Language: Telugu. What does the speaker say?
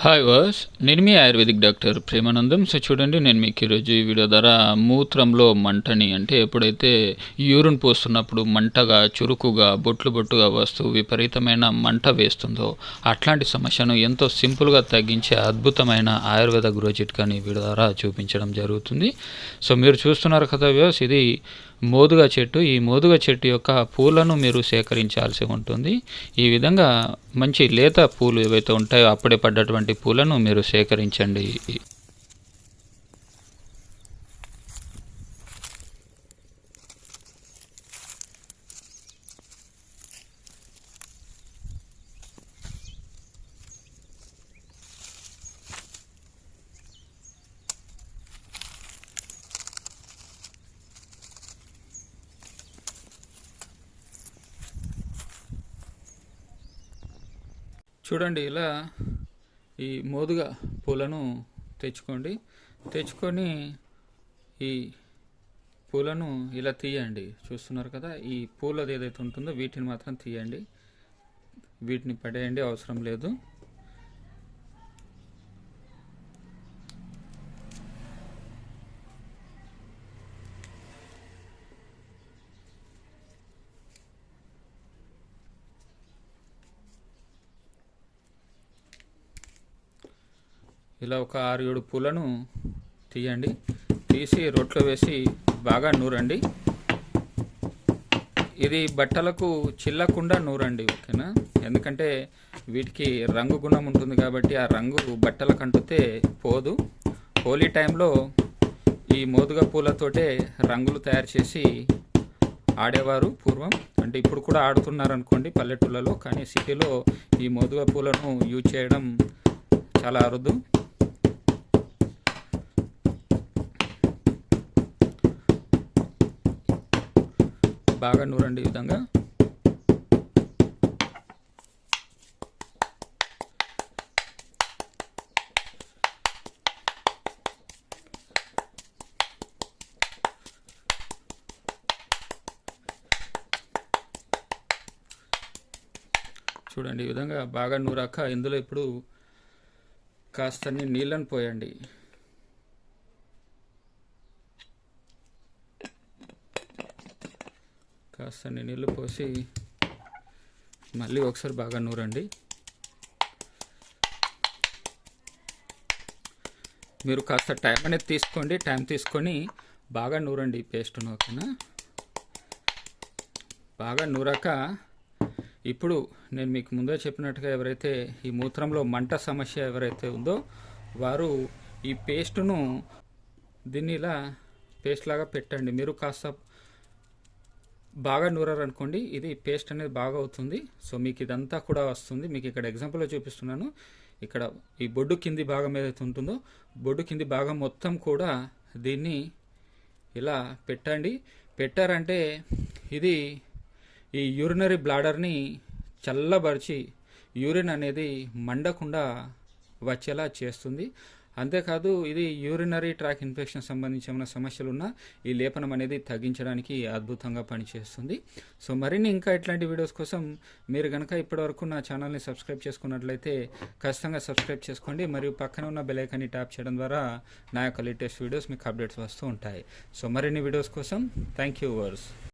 హాయ్ వాస్ నేను మీ ఆయుర్వేదిక్ డాక్టర్ ప్రేమానందం. సో చూడండి నేను మీకు ఈరోజు ఈ వీడియో ద్వారా మూత్రంలో మంటని అంటే ఎప్పుడైతే యూరిన్ పోస్తున్నప్పుడు మంటగా చురుకుగా బొట్లు బొట్టుగా వస్తూ విపరీతమైన మంట వేస్తుందో అట్లాంటి సమస్యను ఎంతో సింపుల్గా తగ్గించే అద్భుతమైన ఆయుర్వేద గృహ చిట్కాని వీడియో ద్వారా చూపించడం జరుగుతుంది. సో మీరు చూస్తున్నారు కదా వ్యూస్ ఇది మోదుగ చెట్టు ఈ మోదుగ చెట్టు యొక్క పూలను మీరు సేకరించాల్సి ఉంటుంది. ఈ విధంగా మంచి లేత పూలు ఏవైతే ఉంటాయో అప్పుడే పడ్డటువంటి పూలను మీరు సేకరించండి. చూడండి ఇలా ఈ మోదుగా పూలను తెచ్చుకోండి. తెచ్చుకొని ఈ పూలను ఇలా తీయండి. చూస్తున్నారు కదా ఈ పూలది ఏదైతే ఉంటుందో వీటిని మాత్రం తీయండి. వీటిని పడేయండి అవసరం లేదు. ఇలా ఒక ఆరు ఏడు పూలను తీయండి. తీసి రొట్లో వేసి బాగా నూరండి. ఇది బట్టలకు చిల్లకుండా నూరండి ఓకేనా? ఎందుకంటే వీటికి రంగు గుణం ఉంటుంది కాబట్టి ఆ రంగు బట్టలకు అంటుతే పోదు. హోలీ టైంలో ఈ మోదుగ పూలతోటే రంగులు తయారు చేసి ఆడేవారు పూర్వం. అంటే ఇప్పుడు కూడా ఆడుతున్నారు అనుకోండి పల్లెటూళ్ళలో కానీ సిటీలో ఈ మోదుగ పూలను యూజ్ చేయడం చాలా అరుదు. బాగా నూరండి ఈ విధంగా. చూడండి ఈ విధంగా బాగా నూరాక ఇందులో ఇప్పుడు కాస్త నీళ్ళని పోయండి. కాస్త నీళ్ళు పోసి మళ్ళీ ఒకసారి బాగా నూరండి. మీరు కాస్త టైం అనేది తీసుకోండి టైం తీసుకొని బాగా నూరండి ఈ పేస్ట్ను ఓకేనా? బాగా నూరాక ఇప్పుడు నేను మీకు ముందే చెప్పినట్టుగా ఎవరైతే ఈ మూత్రంలో మంట సమస్య ఎవరైతే ఉందో వారు ఈ పేస్టును దీన్ని ఇలా పేస్ట్ లాగా పెట్టండి. మీరు కాస్త బాగా నూరారనుకోండి ఇది పేస్ట్ అనేది బాగా అవుతుంది. సో మీకు ఇదంతా కూడా వస్తుంది. మీకు ఇక్కడ ఎగ్జాంపుల్లో చూపిస్తున్నాను. ఇక్కడ ఈ బొడ్డు కింది భాగం ఏదైతే ఉంటుందో బొడ్డు కింది భాగం మొత్తం కూడా దీన్ని ఇలా పెట్టండి. పెట్టారంటే ఇది ఈ యూరినరీ బ్లాడర్ని చల్లబరిచి యూరిన్ అనేది మండకుండా వచ్చేలా చేస్తుంది. అంతేకాదు ఇది యూరినరీ ట్రాక్ ఇన్ఫెక్షన్ సంబంధించి ఏమైనా సమస్యలు ఉన్నా ఈ లేపనం అనేది తగ్గించడానికి అద్భుతంగా పనిచేస్తుంది. సో మరిన్ని ఇంకా ఇట్లాంటి వీడియోస్ కోసం మీరు కనుక ఇప్పటివరకు నా ఛానల్ని సబ్స్క్రైబ్ చేసుకున్నట్లయితే ఖచ్చితంగా సబ్స్క్రైబ్ చేసుకోండి. మరియు పక్కన ఉన్న బెలైకాన్ని ట్యాప్ చేయడం ద్వారా నా యొక్క లేటెస్ట్ వీడియోస్ మీకు అప్డేట్స్ వస్తూ ఉంటాయి. సో మరిన్ని వీడియోస్ కోసం థ్యాంక్ యూ వర్స్